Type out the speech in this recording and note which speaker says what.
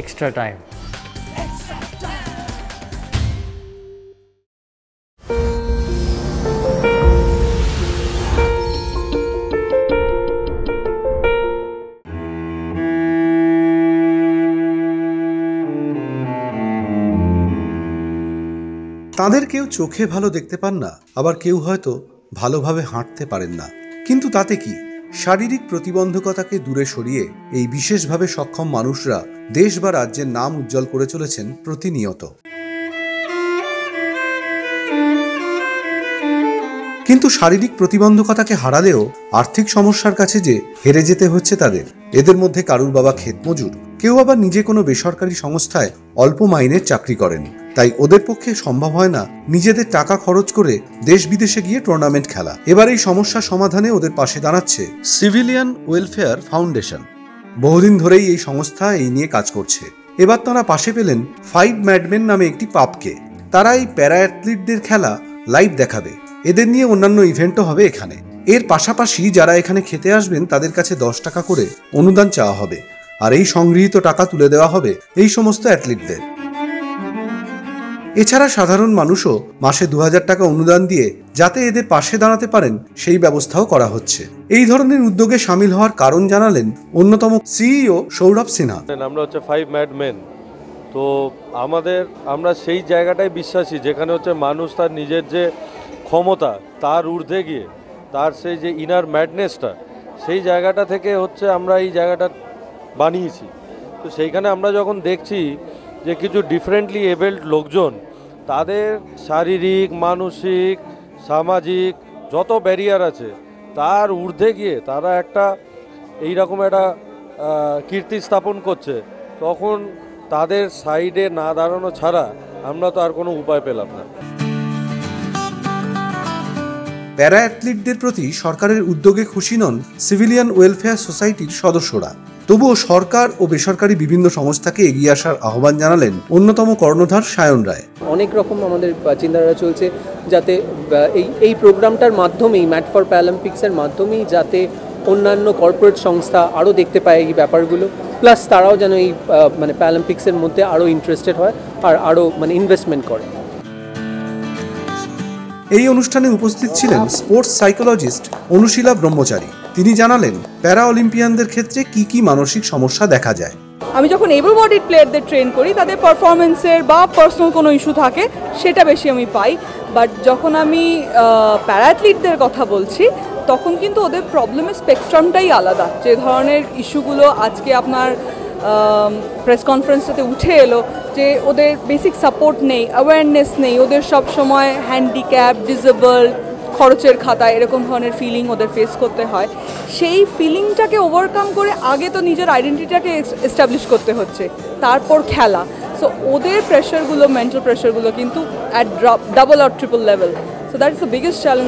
Speaker 1: extra time.
Speaker 2: তাদের কেউ চোখে ভালো দেখতে পান না, আবার কেউ হয়তো ভালোভাবে হাঁটতে পারেন না কিন্তু তাতে কি শারীরিক প্রতিবন্ধকতাকে দূরে সরিয়ে এই বিশেষভাবে সক্ষম মানুষরা দেশ বা রাজ্যের নাম উজ্জ্বল করে চলেছেন প্রতিনিয়ত। কিন্তু শারীরিক প্রতিবন্ধকতাকে হারালেও আর্থিক সমস্যার কাছে যে হেরে যেতে হচ্ছে তাদের, এদের মধ্যে কারুর বাবা ক্ষেতমজুর কেউ আবার নিজে কোনো বেসরকারি সংস্থায় অল্প মাইনের চাকরি করেন। তাই ওদের পক্ষে সম্ভব হয় না নিজেদের টাকা খরচ করে দেশ বিদেশে গিয়ে টুর্নামেন্ট খেলা। এবার এই সমস্যা সমাধানে ওদের পাশে দাঁড়াচ্ছে সিভিলিয়ান ওয়েলফেয়ার ফাউন্ডেশন বহুদিন ধরেই এই সংস্থা এই নিয়ে কাজ করছে। এবার তারা পাশে পেলেন ফাইভ ম্যাডমেন নামে একটি পাপকে। তারা এই প্যারা অ্যাথলিটদের খেলা লাইভ দেখাবে। এদের নিয়ে অন্যান্য ইভেন্টও হবে এখানে। এর পাশাপাশি যারা এখানে খেতে আসবেন তাদের কাছে দশ টাকা করে অনুদান চাওয়া হবে। আর এই সংগৃহীত টাকা তুলে দেওয়া হবে এই সমস্ত অ্যাথলিটদের। এছাড়া সাধারণ মানুষও মাসে দু হাজার টাকা অনুদান দিয়ে যাতে এদের পাশে দাঁড়াতে পারেন, সেই ব্যবস্থাও করা হচ্ছে। এই ধরনের উদ্যোগে সামিল হওয়ার কারণ জানালেন অন্যতম সিইও সৌরভ সিনহা।
Speaker 3: আমরা হচ্ছে ফাইভ ম্যাড মেন তো আমাদের, আমরা সেই জায়গাটায় বিশ্বাসী, যেখানে হচ্ছে মানুষ তার নিজের যে ক্ষমতা, তার ঊর্ধ্বে গিয়ে, তার সেই যে ইনার ম্যাডনেসটা সেই জায়গাটা থেকে হচ্ছে আমরা এই জায়গাটা বানিয়েছি। তো সেইখানে আমরা যখন দেখছি যে কিছু ডিফারেন্টলি এবেল্ড লোকজন তাদের শারীরিক, মানসিক, সামাজিক যত ব্যারিয়ার আছে, তার ঊর্ধ্বে গিয়ে তারা একটা এই রকম একটা কীর্তি স্থাপন করছে, তখন তাদের সাইডে না দাঁড়ানো ছাড়া আমরা তো আর কোনো উপায় পেলাম না।
Speaker 2: প্যারা অ্যাথলিটদের প্রতি সরকারের উদ্যোগে খুশি নন সিভিলিয়ান ওয়েলফেয়ার সোসাইটির সদস্যরা। তবুও সরকার ও বেসরকারি বিভিন্ন সংস্থাকে এগিয়ে আসার আহ্বান জানালেন অন্যতম কর্ণধার সায়ন রায়।
Speaker 4: অনেক রকম আমাদের চিন্তাধারা চলছে যাতে এই এই প্রোগ্রামটার মাধ্যমেই ম্যাট ফর প্যারালিম্পিক্সের মাধ্যমেই যাতে অন্যান্য কর্পোরেট সংস্থা আরও দেখতে পায় এই ব্যাপারগুলো। প্লাস তারাও যেন এই মানে প্যারালিম্পিক্সের মধ্যে আরও ইন্টারেস্টেড হয় আর আরও মানে ইনভেস্টমেন্ট করে।
Speaker 2: এই অনুষ্ঠানে উপস্থিত ছিলেন স্পোর্টস সাইকোলজিস্ট অনুশীলা ব্রহ্মচারী। তিনি জানালেন প্যারা অলিম্পিয়ানদের ক্ষেত্রে কি কি মানসিক সমস্যা দেখা যায়?
Speaker 5: আমি যখন এবল বডিড প্লেয়ারদের ট্রেন করি, তাদের পারফরমেন্সের বা পার্সোনাল কোনো ইস্যু থাকে, সেটা বেশি আমি পাই। বাট যখন আমি প্যারাথলিটদের কথা বলছি, তখন কিন্তু ওদের প্রবলেমের স্পেকট্রামটাই আলাদা। যে ধরনের ইস্যুগুলো আজকে আপনার প্রেস কনফারেন্সটাতে উঠে এলো, যে ওদের বেসিক সাপোর্ট নেই, অ্যাওয়ারনেস নেই, ওদের সব সময় হ্যান্ডিক্যাপ ডিসেবল খরচের খাতা, এরকম ধরনের ফিলিং ওদের ফেস করতে হয়। সেই ফিলিংটাকে ওভারকাম করে আগে তো নিজের আইডেন্টিটিটাকে এস্টাবলিশ করতে হচ্ছে। তারপর খেলা। সো ওদের প্রেশারগুলো মেন্টাল প্রেশারগুলো কিন্তু at double R triple level so that is the biggest challenge